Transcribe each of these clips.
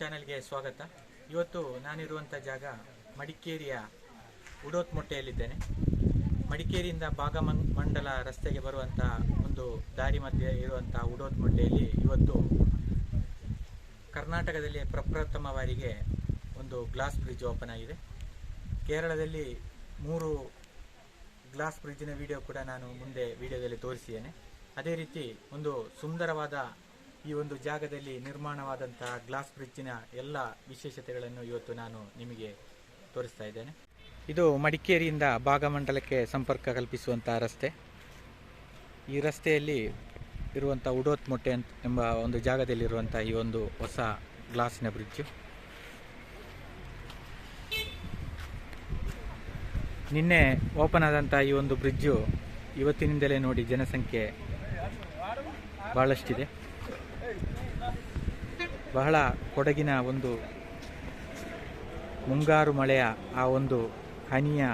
ಚಾನೆಲ್ಗೆ ಸ್ವಾಗತ. ಇವತ್ತು ನಾನಿರುವಂಥ ಜಾಗ ಮಡಿಕೇರಿಯ ಉಡೋತ್ ಮೊಟ್ಟೆಯಲ್ಲಿದ್ದೇನೆ ಮಡಿಕೇರಿಯಿಂದ ಭಾಗಮನ್ ಮಂಡಲ ರಸ್ತೆಗೆ ಬರುವಂಥ ಒಂದು ದಾರಿ ಮಧ್ಯೆ ಇರುವಂಥ ಉಡೋತ್ ಮೊಟ್ಟೆಯಲ್ಲಿ ಇವತ್ತು ಕರ್ನಾಟಕದಲ್ಲಿ ಪ್ರಪ್ರಥಮ ಬಾರಿಗೆ ಒಂದು ಗ್ಲಾಸ್ ಬ್ರಿಡ್ಜ್ ಓಪನ್ ಆಗಿದೆ. ಕೇರಳದಲ್ಲಿ ಮೂರು ಗ್ಲಾಸ್ ಬ್ರಿಡ್ಜಿನ ವಿಡಿಯೋ ಕೂಡ ನಾನು ಮುಂದೆ ವಿಡಿಯೋದಲ್ಲಿ ತೋರಿಸಿದ್ದೇನೆ. ಅದೇ ರೀತಿ ಒಂದು ಸುಂದರವಾದ ಈ ಒಂದು ಜಾಗದಲ್ಲಿ ನಿರ್ಮಾಣವಾದಂತಹ ಗ್ಲಾಸ್ ಬ್ರಿಡ್ಜಿನ ಎಲ್ಲ ವಿಶೇಷತೆಗಳನ್ನು ಇವತ್ತು ನಾನು ನಿಮಗೆ ತೋರಿಸ್ತಾ ಇದ್ದೇನೆ. ಇದು ಮಡಿಕೇರಿಯಿಂದ ಭಾಗಮಂಡಲಕ್ಕೆ ಸಂಪರ್ಕ ಕಲ್ಪಿಸುವಂತಹ ರಸ್ತೆ. ಈ ರಸ್ತೆಯಲ್ಲಿ ಇರುವಂಥ ಉಡೋತ್ ಮೊಟ್ಟೆ ಎಂಬ ಒಂದು ಜಾಗದಲ್ಲಿರುವಂಥ ಈ ಒಂದು ಹೊಸ ಗ್ಲಾಸಿನ ಬ್ರಿಡ್ಜು. ನಿನ್ನೆ ಓಪನ್ ಆದಂಥ ಈ ಒಂದು ಬ್ರಿಡ್ಜು ಇವತ್ತಿನಿಂದಲೇ ನೋಡಿ ಜನಸಂಖ್ಯೆ ಬಹಳಷ್ಟಿದೆ. ಬಹಳ ಕೊಡಗಿನ ಒಂದು ಮುಂಗಾರು ಮಳೆಯ ಆ ಒಂದು ಹನಿಯ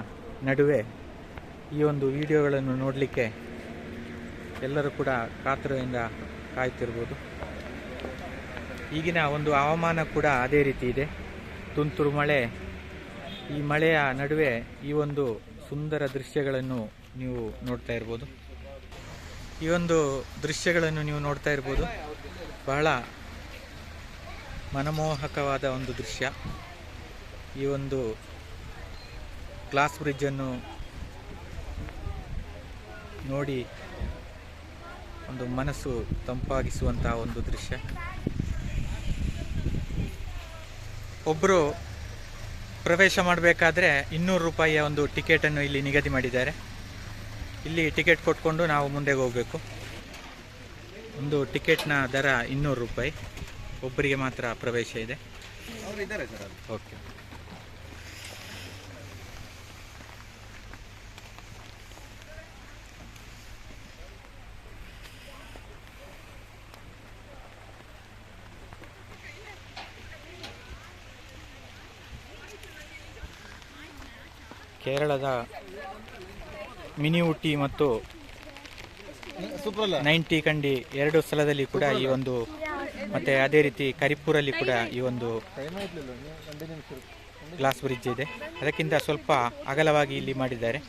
ನಡುವೆ ಈ ಒಂದು ವಿಡಿಯೋಗಳನ್ನು ನೋಡಲಿಕ್ಕೆ ಎಲ್ಲರೂ ಕೂಡ ಕಾತರದಿಂದ ಕಾಯ್ತಿರ್ಬೋದು. ಈಗಿನ ಒಂದು ಹವಾಮಾನ ಕೂಡ ಅದೇ ರೀತಿ ಇದೆ. ತುಂತುರು ಮಳೆ, ಈ ಮಳೆಯ ನಡುವೆ ಈ ಒಂದು ಸುಂದರ ದೃಶ್ಯಗಳನ್ನು ನೀವು ನೋಡ್ತಾ ಇರ್ಬೋದು. ಈ ಒಂದು ದೃಶ್ಯಗಳನ್ನು ನೀವು ನೋಡ್ತಾ ಇರ್ಬೋದು. ಬಹಳ ಮನಮೋಹಕವಾದ ಒಂದು ದೃಶ್ಯ. ಈ ಒಂದು ಗ್ಲಾಸ್ ಬ್ರಿಡ್ಜನ್ನು ನೋಡಿ ಒಂದು ಮನಸ್ಸು ತಂಪಾಗಿಸುವಂತಹ ಒಂದು ದೃಶ್ಯ. ಒಬ್ಬರು ಪ್ರವೇಶ ಮಾಡಬೇಕಾದ್ರೆ ಇನ್ನೂರು ರೂಪಾಯಿಯ ಒಂದು ಟಿಕೆಟನ್ನು ಇಲ್ಲಿ ನಿಗದಿ ಮಾಡಿದ್ದಾರೆ. ಇಲ್ಲಿ ಟಿಕೆಟ್ ಕೊಟ್ಕೊಂಡು ನಾವು ಮುಂದೆ ಹೋಗಬೇಕು. ಒಂದು ಟಿಕೆಟ್ನ ದರ ಇನ್ನೂರು ರೂಪಾಯಿ. ಒಬ್ಬರಿಗೆ ಮಾತ್ರ ಪ್ರವೇಶ ಇದೆ. ಓಕೆ. ಕೇರಳದ ಮಿನಿ ಊಟಿ ಮತ್ತು ನೈಂಟಿ ಕಂಡಿ ಎರಡು ಸ್ಥಳದಲ್ಲಿ ಕೂಡ ಈ ಒಂದು ಮತ್ತೆ ಅದೇ ರೀತಿ ಕರಿಪುರಲ್ಲಿ ಕೂಡ ಈ ಒಂದು ಗ್ಲಾಸ್ ಬ್ರಿಡ್ಜ್ ಇದೆ. ಅದಕ್ಕಿಂತ ಸ್ವಲ್ಪ ಅಗಲವಾಗಿ ಇಲ್ಲಿ ಮಾಡಿದ್ದಾರೆ.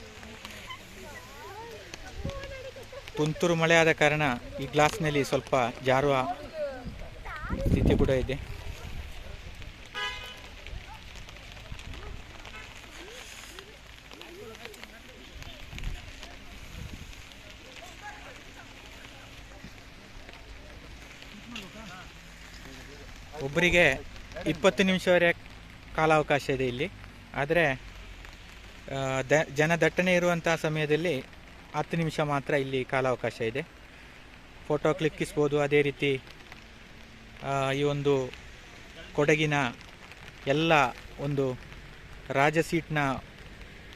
ತುಂತುರು ಮಳೆಯಾದ ಕಾರಣ ಈ ಗ್ಲಾಸ್ನಲ್ಲಿ ಸ್ವಲ್ಪ ಜಾರುವ ಸ್ಥಿತಿ ಕೂಡ ಇದೆ. ಒಬ್ಬರಿಗೆ ಇಪ್ಪತ್ತು ನಿಮಿಷವರೆ ಕಾಲಾವಕಾಶ ಇದೆ ಇಲ್ಲಿ. ಆದರೆ ದ ಜನದಟ್ಟಣೆ ಇರುವಂಥ ಸಮಯದಲ್ಲಿ ಹತ್ತು ನಿಮಿಷ ಮಾತ್ರ ಇಲ್ಲಿ ಕಾಲಾವಕಾಶ ಇದೆ. ಫೋಟೋ ಕ್ಲಿಕ್ಕಿಸ್ಬೋದು. ಅದೇ ರೀತಿ ಈ ಒಂದು ಕೊಡಗಿನ ಎಲ್ಲ ಒಂದು ರಾಜ ಸೀಟ್ನ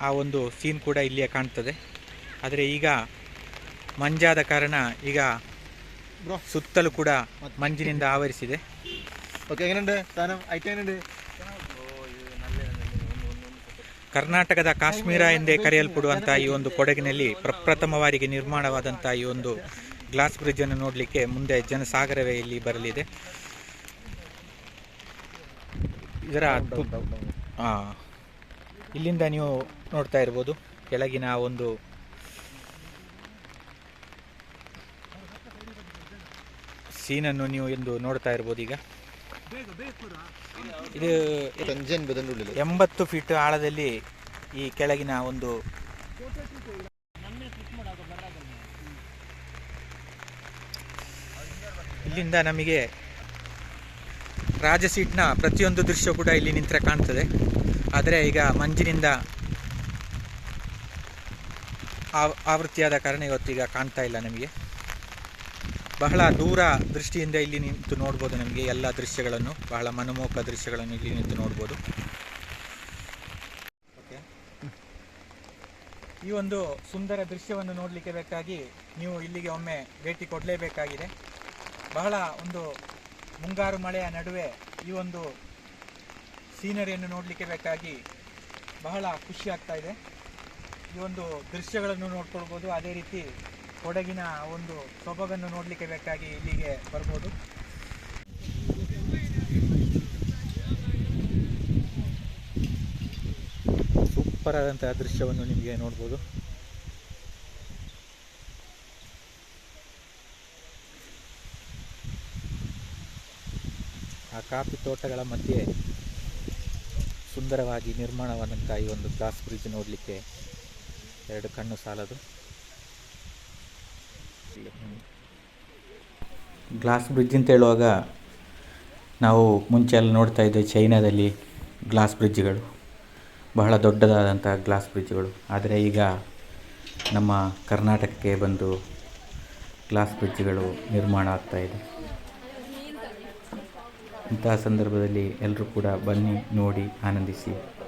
ಆ ಒಂದು ಸೀನ್ ಕೂಡ ಇಲ್ಲಿಯೇ ಕಾಣ್ತದೆ. ಆದರೆ ಈಗ ಮಂಜಾದ ಕಾರಣ ಈಗ ಸುತ್ತಲೂ ಕೂಡ ಮಂಜಿನಿಂದ ಆವರಿಸಿದೆ. ഓക്കെ എങ്ങനെയുണ്ട് സാധനം ഐറ്റം എങ്ങനെയുണ്ട് ಕರ್ನಾಟಕದ ಕಾಶ್ಮೀರ ಎಂದೇ ಕರೆಯಲ್ಪಡುವಂತಹ ಈ ಒಂದು ಕೊಡಗಿನಲ್ಲಿ ಪ್ರಪ್ರಥಮ ಬಾರಿಗೆ ನಿರ್ಮಾಣವಾದಂತಹ ಈ ಒಂದು ಗ್ಲಾಸ್ ಬ್ರಿಡ್ಜ್ ಅನ್ನು ನೋಡಲಿಕ್ಕೆ ಮುಂದೆ ಜನಸಾಗರವೇ ಇಲ್ಲಿ ಬರಲಿದೆ ಇದರ ತು- ಆ, ಇಲ್ಲಿಂದ ನೀವು ನೋಡ್ತಾ ಇರ್ಬೋದು ಕೆಳಗಿನ ಒಂದು ಸೀನನ್ನು ನೀವು ಎಂದು ನೋಡ್ತಾ ಇರ್ಬೋದು ಈಗ ಇದು ಎಂಬತ್ತು ಫೀಟ್ ಆಳದಲ್ಲಿ ಈ ಕೆಳಗಿನ ಒಂದು ಇಲ್ಲಿಂದ ನಮಗೆ ರಾಜಸೀಟ್ನ ಪ್ರತಿಯೊಂದು ದೃಶ್ಯ ಕೂಡ ಇಲ್ಲಿ ನಿಂತರೆ ಕಾಣ್ತದೆ. ಆದರೆ ಈಗ ಮಂಜಿನಿಂದ ಆವೃತ್ತಿಯಾದ ಕಾರಣ ಇವತ್ತೀಗ ಕಾಣ್ತಾ ಇಲ್ಲ ನಮಗೆ. ಬಹಳ ದೂರ ದೃಷ್ಟಿಯಿಂದ ಇಲ್ಲಿ ನಿಂತು ನೋಡ್ಬೋದು ನಮಗೆ ಎಲ್ಲ ದೃಶ್ಯಗಳನ್ನು. ಬಹಳ ಮನಮೋಹಕ ದೃಶ್ಯಗಳನ್ನು ಇಲ್ಲಿ ನಿಂತು ನೋಡ್ಬೋದು. ಓಕೆ ಈ ಒಂದು ಸುಂದರ ದೃಶ್ಯವನ್ನು ನೋಡಲಿಕ್ಕೆ ಬೇಕಾಗಿ ನೀವು ಇಲ್ಲಿಗೆ ಒಮ್ಮೆ ಭೇಟಿ ಕೊಡಲೇಬೇಕಾಗಿದೆ. ಬಹಳ ಒಂದು ಮುಂಗಾರು ಮಳೆಯ ನಡುವೆ ಈ ಒಂದು ಸೀನರಿಯನ್ನು ನೋಡಲಿಕ್ಕೆ ಬೇಕಾಗಿ ಬಹಳ ಖುಷಿ ಆಗ್ತಾ ಇದೆ. ಈ ಒಂದು ದೃಶ್ಯಗಳನ್ನು ನೋಡ್ಕೊಳ್ಬೋದು. ಅದೇ ರೀತಿ ಕೊಡಗಿನ ಒಂದು ಸೊಬಗನ್ನು ನೋಡಲಿಕ್ಕೆ ಬೇಕಾಗಿ ಇಲ್ಲಿಗೆ ಬರ್ಬೋದು. ಸೂಪರ್ ಆದಂತಹ ದೃಶ್ಯವನ್ನು ನಿಮಗೆ ನೋಡ್ಬೋದು. ಆ ಕಾಫಿ ತೋಟಗಳ ಮಧ್ಯೆ ಸುಂದರವಾಗಿ ನಿರ್ಮಾಣವಾದಂತಹ ಈ ಒಂದು ಗ್ಲಾಸ್ ಬ್ರಿಡ್ಜ್ ನೋಡಲಿಕ್ಕೆ ಎರಡು ಕಣ್ಣು ಸಾಲದು. ಗ್ಲಾಸ್ ಬ್ರಿಡ್ಜ್ ಅಂತ ಹೇಳುವಾಗ ನಾವು ಮುಂಚೆ ಎಲ್ಲ ನೋಡ್ತಾ ಇದ್ದೇವೆ ಚೈನಾದಲ್ಲಿ ಗ್ಲಾಸ್ ಬ್ರಿಡ್ಜ್ಗಳು. ಬಹಳ ದೊಡ್ಡದಾದಂಥ ಗ್ಲಾಸ್ ಬ್ರಿಡ್ಜ್ಗಳು. ಆದರೆ ಈಗ ನಮ್ಮ ಕರ್ನಾಟಕಕ್ಕೆ ಬಂದು ಗ್ಲಾಸ್ ಬ್ರಿಡ್ಜ್ಗಳು ನಿರ್ಮಾಣ ಆಗ್ತಾ ಇದೆ. ಇಂತಹ ಸಂದರ್ಭದಲ್ಲಿ ಎಲ್ಲರೂ ಕೂಡ ಬನ್ನಿ, ನೋಡಿ, ಆನಂದಿಸಿ.